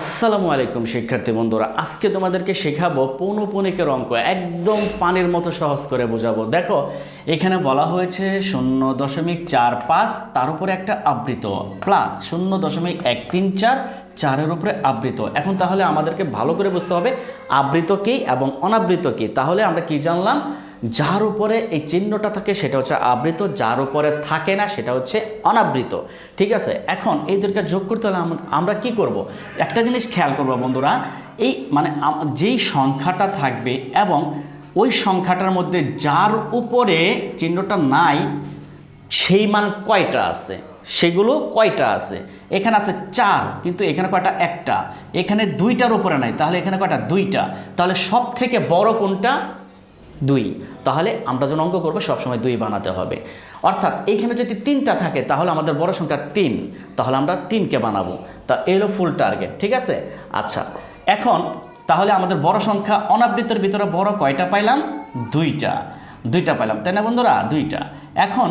আসসালামু আলাইকুম, শিক্ষার্থী বন্ধুরা। আজকে তোমাদেরকে শেখাবো পৌনপণিকের অঙ্ক। একদম পানির মতো সহজ করে বোঝাবো। দেখো, এখানে বলা হয়েছে শূন্য দশমিক চার পাঁচ, তার উপরে একটা আবৃত। প্লাস শূন্য দশমিক এক তিন চার, চারের উপরে আবৃত। এখন তাহলে আমাদেরকে ভালো করে বুঝতে হবে, আবৃত কী এবং অনাবৃত কী। তাহলে আমরা কি জানলাম? যার উপরে এই চিহ্নটা থাকে সেটা হচ্ছে আবৃত, যার উপরে থাকে না সেটা হচ্ছে অনাবৃত। ঠিক আছে? এখন এই দুটোকে যোগ করতে হলে আমরা কি করব? একটা জিনিস খেয়াল করব বন্ধুরা, এই মানে যেই সংখ্যাটা থাকবে এবং ওই সংখ্যাটার মধ্যে যার উপরে চিহ্নটা নাই, সেই মান কয়টা আছে? সেগুলো কয়টা আছে? এখানে আছে চার, কিন্তু এখানে কয়টা? একটা। এখানে দুইটার উপরে নাই, তাহলে এখানে কয়টা? দুইটা। তাহলে সব থেকে বড় কোনটা? দুই। তাহলে আমরা যখন অঙ্ক করব, সবসময় দুই বানাতে হবে। অর্থাৎ এইখানে যদি তিনটা থাকে, তাহলে আমাদের বড় সংখ্যা তিন। তাহলে আমরা তিনকে বানাবো। তা এলো ফুল টার্গেট ঠিক আছে? আচ্ছা এখন তাহলে আমাদের বড় সংখ্যা অনাবৃতের ভিতরে বড় কয়টা পাইলাম? দুইটা। দুইটা পাইলাম, তাই না বন্ধুরা? দুইটা। এখন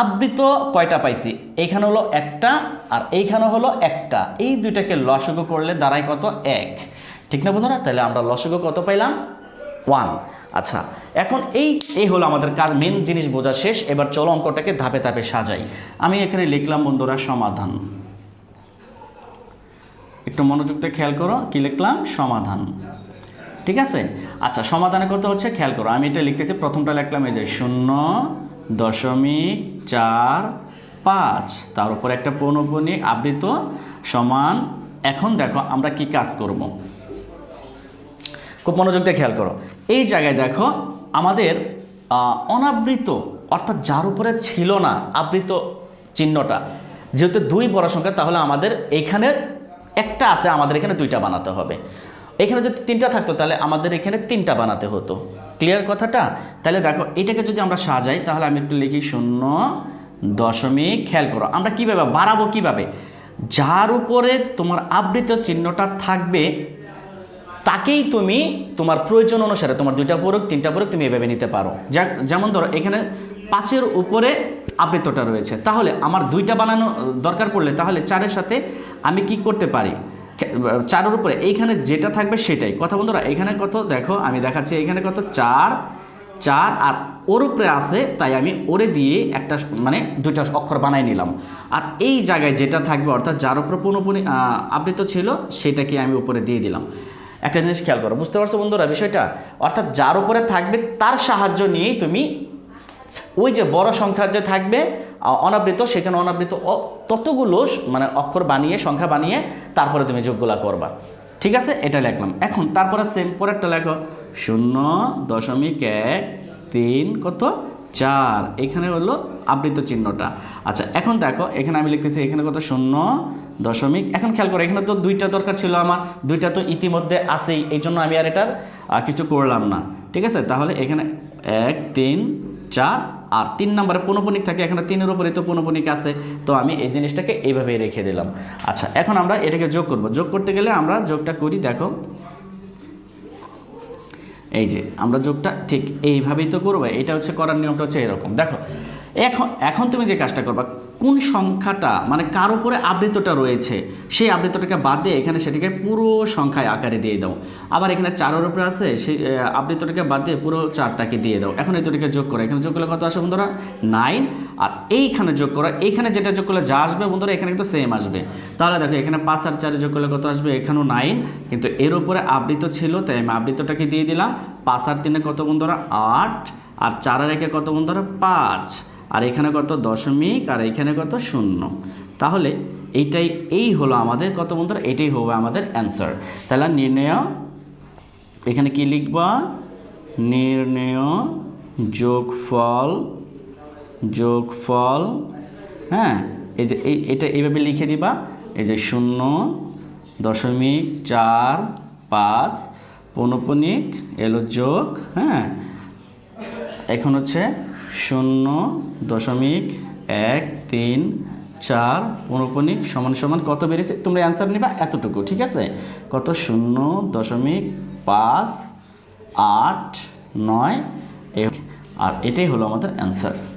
আবৃত কয়টা পাইছি? এইখানে হলো একটা আর এইখানে হলো একটা। এই দুইটাকে লসগু করলে দাঁড়ায় কত? এক। ঠিক না বন্ধুরা? তাহলে আমরা লসগু কত পাইলাম? ওয়ান আচ্ছা এখন এই এই হলো আমাদের কাজ মেন জিনিস বোঝা শেষ। এবার চলো অঙ্কটাকে ধাপে ধাপে সাজাই। আমি এখানে লিখলাম বন্ধুরা সমাধান। একটু মনোযোগ দিয়ে খেয়াল করো, কি লিখলাম? সমাধান। ঠিক আছে? আচ্ছা সমাধানে কত হচ্ছে খেয়াল করো, আমি এটা লিখতেছি, প্রথমটা লিখলাম এই যে শূন্য দশমিক চার পাঁচ। তার উপর একটা পৌনপণিক আবৃত সমান। এখন দেখো, আমরা কি কাজ করব? খুব মনোযোগ দিয়ে খেয়াল করো। এই জায়গায় দেখো, আমাদের অনাবৃত, অর্থাৎ যার উপরে ছিল না আবৃত চিহ্নটা, যেহেতু দুই বড় সংখ্যা, তাহলে আমাদের এখানে একটা আছে, আমাদের এখানে দুইটা বানাতে হবে। এখানে যদি তিনটা থাকতো, তাহলে আমাদের এখানে তিনটা বানাতে হতো। ক্লিয়ার কথাটা? তাহলে দেখো, এটাকে যদি আমরা সাজাই, তাহলে আমি একটু লিখি শূন্য দশমিক, খেয়াল করো, আমরা কীভাবে, বাড়াবো কীভাবে? যার উপরে তোমার আবৃত চিহ্নটা থাকবে তাকেই তুমি তোমার প্রয়োজন অনুসারে তোমার দুইটা পরক তিনটা পরক তুমি এভাবে নিতে পারো। যা- যেমন ধরো, এখানে পাঁচের উপরে আবৃতটা রয়েছে। তাহলে আমার দুইটা বানানো দরকার পড়লে তাহলে চারের সাথে আমি কি করতে পারি? চারের উপরে এইখানে যেটা থাকবে সেটাই। কথা বন্ধুরা, এখানে কত? দেখো, আমি দেখাচ্ছি এখানে কত? চার চার, আর ওর উপরে আছে, তাই আমি ওরে দিয়ে একটা মানে দুইটা অক্ষর বানাই নিলাম। আর এই জায়গায় যেটা থাকবে, অর্থাৎ যার উপরে পুনঃপুনি আবৃত ছিল, সেটাকে আমি উপরে দিয়ে দিলাম। একটা জিনিস খেয়াল করো, বুঝতে পারছ বন্ধুরা বিষয়টা? অর্থাৎ যার উপরে থাকবে তার সাহায্য নিয়েই তুমি ওই যে বড় সংখ্যা যে থাকবে অনাবৃত, সেখানে অনাবৃত ততগুলো মানে অক্ষর বানিয়ে, সংখ্যা বানিয়ে তারপরে তুমি যোগগুলা করবা। ঠিক আছে? এটা লিখলাম। এখন তারপরে সেম পরেরটা লেখো। শূন্য দশমিক এক তিন কত? চার। এখানে হলো আবৃত চিহ্নটা। আচ্ছা এখন দেখো, এখানে আমি লিখতেছি, এখানে কত? শূন্য দশমিক। এখন খেয়াল করো, এখানে তো দুইটা দরকার ছিল আমার, দুইটা তো ইতিমধ্যে আছেই, এই জন্য আমি আর এটার কিছু করলাম না। ঠিক আছে? তাহলে এখানে এক, তিন, চার, আর তিন নম্বরে পৌনপণিক থাকে, এখানে তিনের উপরে তো পৌনপণিক আছে। তো আমি এই জিনিসটাকে এইভাবেই রেখে দিলাম। আচ্ছা এখন আমরা এটাকে যোগ করব। যোগ করতে গেলে আমরা যোগটা করি, দেখো। এই যে আমরা যোগটা ঠিক এইভাবেই তো করব, এটা হচ্ছে করার নিয়মটা হচ্ছে এরকম। দেখো এখন এখন তুমি যে কাজটা করবা, কোন সংখ্যাটা মানে কার উপরে আবৃতটা রয়েছে, সেই আবৃতটাকে বাদ দিয়ে এখানে সেটাকে পুরো সংখ্যায় আকারে দিয়ে দাও। আবার এখানে চারের উপরে আছে, সেই আবৃতটাকে বাদ দিয়ে পুরো চারটাকে দিয়ে দাও। এখন এই দুটোকে যোগ করো। এখানে যোগ করলে কত আসে বন্ধুরা? নাইন। আর এইখানে যোগ করো। এইখানে যেটা যোগ করলে যা আসবে বন্ধুরা, এখানে কিন্তু সেম আসবে। তাহলে দেখো, এখানে পাঁচ আর চারে যোগ করলে কত আসবে? এখানেও নাইন। কিন্তু এর উপরে আবৃত ছিল, তাই আমি আবৃতটাকে দিয়ে দিলাম। পাঁচ আর তিনে কত বন্ধুরা? আট। আর চার আর একে কত বন্ধুরা? পাঁচ। আর এখানে কত দশমিক, আর এখানে কত শূন্য। তাহলে এইটাই, এই হলো আমাদের কত বন্ধুরা? এটাই হবে আমাদের অ্যান্সার তাহলে নির্ণয়, এখানে কি লিখবা? নির্ণয়, যোগফল যোগফল হ্যাঁ? এই যে এটা এইভাবে লিখে দিবা। এই যে শূন্য, দশমিক, চার, পাঁচ পৌনপণিক এলো যোগ হ্যাঁ? এখন হচ্ছে শূন্য দশমিক এক তিন চার অনুপনিক সমান সমান কত বেড়েছে? তোমরা অ্যান্সার নিবা এতটুকু, ঠিক আছে? কত? শূন্য দশমিক পাঁচ আট নয় আর এটাই হলো আমাদের অ্যান্সার